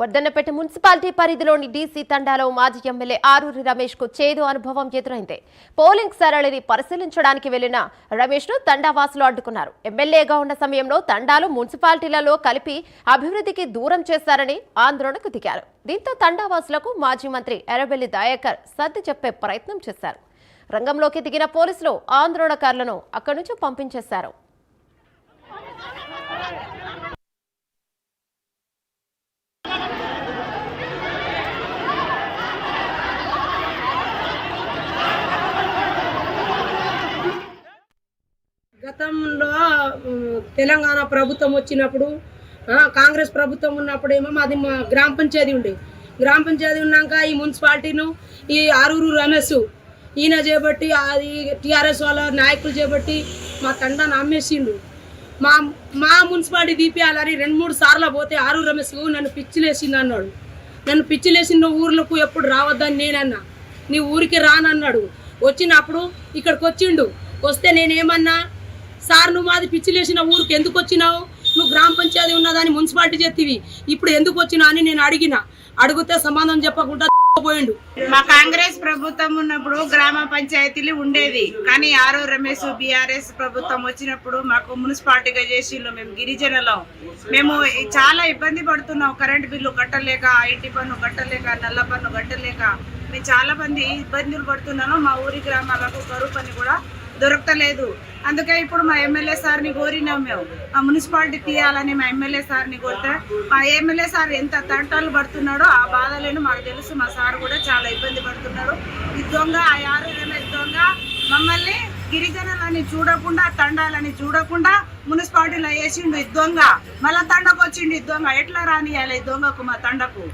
Wardhannapet municipality పరిధిలోని DC తండాలో మాజీ ఎమ్మెల్యే ఆరూరి రమేష్కు చేదు అనుభవం ఎదురైంది. పోలింగ్ సరళిని పరిశీలించడానికి వెళ్ళిన రమేష్ను తండావాసులు అడ్డుకున్నారు. ఎమ్మెల్యేగా ఉన్న సమయంలో తండాలు మున్సిపాలిటీలలో కలిపి అభివృద్ధికి దూరం చేశారని ఆందోళనకు దిగారు. దీంతో తండావాసులకు మాజీ మంత్రి ఎర్రబెల్లి దయాకర్ సర్ది చెప్పే ప్రయత్నం చేశారు. రంగంలోకి దిగిన పోలీసులు ఆందోళనకారులను అక్కడి నుంచి పంపించేశారు. గతంలో తెలంగాణ ప్రభుత్వం వచ్చినప్పుడు కాంగ్రెస్ ప్రభుత్వం ఉన్నప్పుడు ఏమో మాది మా గ్రామ పంచాయతీ ఉండే. గ్రామ పంచాయతీ ఉన్నాక ఈ మున్సిపాలిటీను ఈ ఆరూరు రమేష్ ఈయన చేపట్టి అది టీఆర్ఎస్ వాళ్ళ నాయకులు చేపట్టి మా తండాన్ని అమ్మేసిండు మా మా మున్సిపాలిటీ తీపియాలని రెండు మూడు సార్లు పోతే ఆరూరు రమేష్కు నన్ను పిచ్చిలేసింది అన్నాడు. నన్ను పిచ్చిలేసిన ఊర్లకు ఎప్పుడు రావద్దని నేనన్నా. నీ ఊరికి రానన్నాడు. వచ్చినప్పుడు ఇక్కడికి వచ్చిండు. వస్తే నేనేమన్నా సార్ నువ్వు మాది పిచ్చిలేసిన ఊరికి ఎందుకు వచ్చినావు? నువ్వు గ్రామ పంచాయతీ ఉన్నదాన్ని మున్సిపాలిటీ చెప్తివి ఇప్పుడు ఎందుకు వచ్చినావు అని నేను అడిగిన. అడిగితే సమాధానం చెప్పకుండా పోయిండు. మా కాంగ్రెస్ ప్రభుత్వం ఉన్నప్పుడు గ్రామ పంచాయతీలు ఉండేది కానీ ఆరో రమేష్ బీఆర్ఎస్ ప్రభుత్వం వచ్చినప్పుడు మాకు మున్సిపాలిటీగా చేసిండ్రు మేము గిరిజనలో. మేము చాలా ఇబ్బంది పడుతున్నాం. కరెంట్ బిల్లు కట్టలేక ఇంటి పన్ను కట్టలేక నల్ల పన్ను కట్టలేక. మేము చాలా మంది ఇబ్బందులు పడుతున్నాము. మా ఊరి గ్రామాలకు కరువు పని కూడా దొరకలేదు. అందుకే ఇప్పుడు మా ఎమ్మెల్యే సార్ని కోరినాం మేము. ఆ మున్సిపాలిటీ తీయాలని మా ఎమ్మెల్యే సార్ని కోరితే మా ఎమ్మెల్యే సార్ ఎంత తంటాలు పడుతున్నాడో ఆ బాధలను మాకు తెలుసు. మా సార్ కూడా చాలా ఇబ్బంది పడుతున్నాడు. ఈ దొంగ ఆ యారు దొంగ. మమ్మల్ని గిరిజనులని చూడకుండా తండాలని చూడకుండా మున్సిపాలిటీలో వేసిండు ఈ దొంగ. మళ్ళా తండకు వచ్చిండు ఈ దొంగ. ఎట్లా రానియాలి ఈ దొంగకు మా తండకు?